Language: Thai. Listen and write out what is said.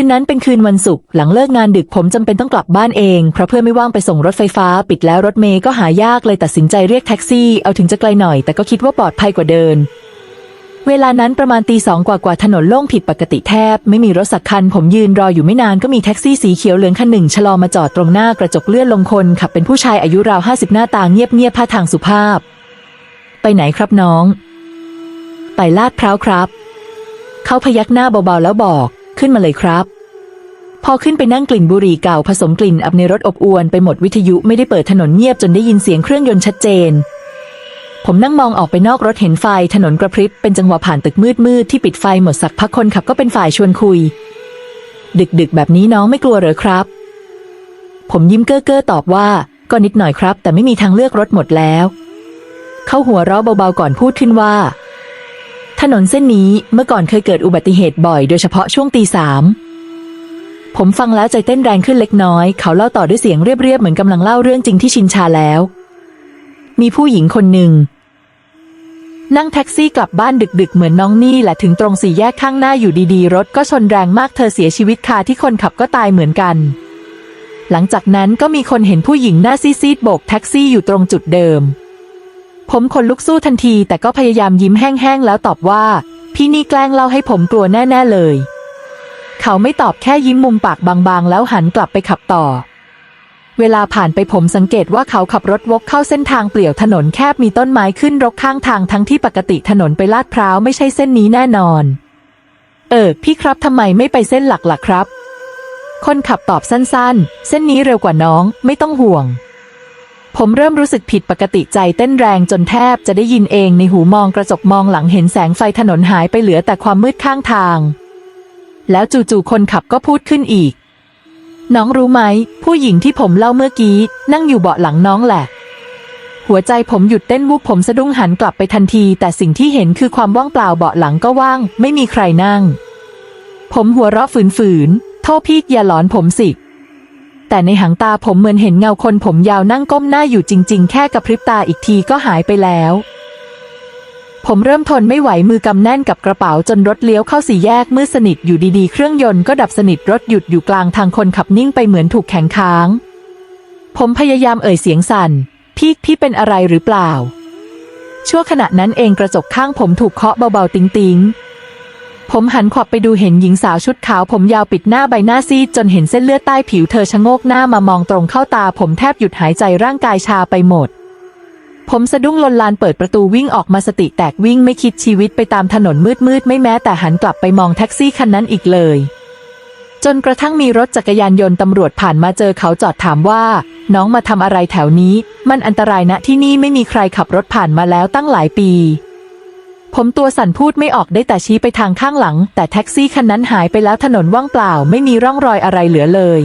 คืนนั้นเป็นคืนวันศุกร์หลังเลิกงานดึกผมจำเป็นต้องกลับบ้านเองเพราะเพื่อนไม่ว่างไปส่งรถไฟฟ้า ปิดแล้วรถเมย์ก็หายากเลยตัดสินใจเรียกแท็กซี่เอาถึงจะไกลหน่อย แต่ก็คิดว่าปลอดภัยกว่าเดิน เวลานั้นประมาณตีสองกว่ากว่าถนนโล่งผิดปกติแทบ ไม่มีรถสักคัน ผมยืนรออยู่ไม่นานก็มีแท็กซี่สีเขียวเหลืองคันหนึ่งชะลอมาจอดตรงหน้ากระจกเลื่อนลงคนขับเป็นผู้ชายอายุราวห้าสิบหน้าตาเงียบเงียบๆท่าทางสุภาพ ไปไหนครับน้อง ไปลาดพร้าวครับ เขาพยักหน้าเบาๆแล้วบอก ขึ้นมาเลยครับ พอขึ้นไปนั่งกลิ่นบุหรี่เก่าผสมกลิ่นอับในรถอบอวนไปหมดวิทยุไม่ได้เปิดถนนเงียบจนได้ยินเสียงเครื่องยนต์ชัดเจน ผมนั่งมองออกไปนอกรถเห็นไฟถนนกระพริบเป็นจังหวะผ่านตึกมืดมืดที่ปิดไฟหมดสักพักคนขับก็เป็นฝ่ายชวนคุย ดึกดึกแบบนี้น้องไม่กลัวเหรอครับ ผมยิ้มเก้อเก้อตอบว่าก็นิดหน่อยครับ แต่ไม่มีทางเลือกรถหมดแล้ว เขาหัวเราะเบาๆก่อนพูดขึ้นว่า ถนนเส้นนี้เมื่อก่อนเคยเกิดอุบัติเหตุบ่อยโดยเฉพาะช่วงตีสามผมฟังแล้วใจเต้นแรงขึ้นเล็กน้อย เขาเล่าต่อด้วยเสียงเรียบๆ เหมือนกำลังเล่าเรื่องจริงที่ชินชาแล้ว มีผู้หญิงคนหนึ่ง นั่งแท็กซี่กลับบ้านดึกๆ เหมือนน้องนี่แหละถึงตรงสี่แยกข้างหน้าอยู่ดีๆ รถก็ชนแรงมากเธอเสียชีวิตคาที่คนขับก็ตายเหมือนกัน หลังจากนั้นก็มีคนเห็นผู้หญิงหน้าซีดๆโบกแท็กซี่อยู่ตรงจุดเดิม ผมขนลุกสู้ทันทีแต่ก็พยายามยิ้มแห้งๆแล้วตอบว่า พี่นี่แกล้งเล่าให้ผมกลัวแน่ๆเลย เขาไม่ตอบแค่ยิ้มมุมปากบางๆ แล้วหันกลับไปขับต่อ เวลาผ่านไปผมสังเกตว่าเขาขับรถวกเข้าเส้นทางเปลี่ยวถนนแคบมีต้นไม้ขึ้นรกข้างทางทั้งที่ปกติถนนไปลาดพร้าวไม่ใช่เส้นนี้แน่นอน เออ พี่ครับทำไมไม่ไปเส้นหลักล่ะครับ คนขับตอบสั้นๆ เส้นนี้เร็วกว่าน้อง ไม่ต้องห่วง ผมเริ่มรู้สึกผิดปกติใจเต้นแรงจนแทบจะได้ยินเองในหูมองกระจกมองหลังเห็นแสงไฟถนนหายไปเหลือแต่ความมืดข้างทาง แล้วจู่ๆคนขับก็พูดขึ้นอีก น้องรู้ไหม ผู้หญิงที่ผมเล่าเมื่อกี้ นั่งอยู่เบาะหลังน้องแหละ หัวใจผมหยุดเต้นวูบผมสะดุ้งหันกลับไปทันที แต่สิ่งที่เห็นคือความว่างเปล่าเบาะหลังก็ว่าง ไม่มีใครนั่ง ผมหัวเราะฝืนๆโทษพี่อย่าหลอนผมสิ แต่ในหางตาผมเหมือนเห็นเงาคนผมยาวนั่งก้มหน้าอยู่จริง ๆ แค่กระพริบตาอีกทีก็หายไปแล้ว ผมเริ่มทนไม่ไหวมือกำแน่นกับกระเป๋าจนรถเลี้ยวเข้าสี่แยกมืดสนิทอยู่ดีๆ เครื่องยนต์ก็ดับสนิทรถหยุดอยู่กลางทางคนขับนิ่งไปเหมือนถูกแข็งค้าง ผมพยายามเอ่ยเสียงสั่น พี่พี่เป็นอะไรหรือเปล่า ชั่วขณะนั้นเองกระจกข้างผมถูกเคาะเบาๆ ติ๊งๆ ผมหันขวับไปดูเห็นหญิงสาวชุดขาวผมยาวปิดหน้าใบหน้าซีดจนเห็นเส้นเลือดใต้ผิวเธอชะโงกหน้ามามองตรงเข้าตาผมแทบหยุดหายใจร่างกายชาไปหมด ผมสะดุ้งลนลานเปิดประตูวิ่งออกมาสติแตกวิ่งไม่คิดชีวิตไปตามถนนมืดมืดไม่แม้แต่หันกลับไปมองแท็กซี่คันนั้นอีกเลย จนกระทั่งมีรถจักรยานยนต์ตำรวจผ่านมาเจอเขาจอดถามว่า น้องมาทำอะไรแถวนี้ มันอันตรายนะที่นี่ไม่มีใครขับรถผ่านมาแล้วตั้งหลายปี ผมตัวสั่นพูดไม่ออกได้แต่ชี้ไปทางข้างหลัง แต่แท็กซี่คันนั้นหายไปแล้วถนนว่างเปล่าไม่มีร่องรอยอะไรเหลือเลย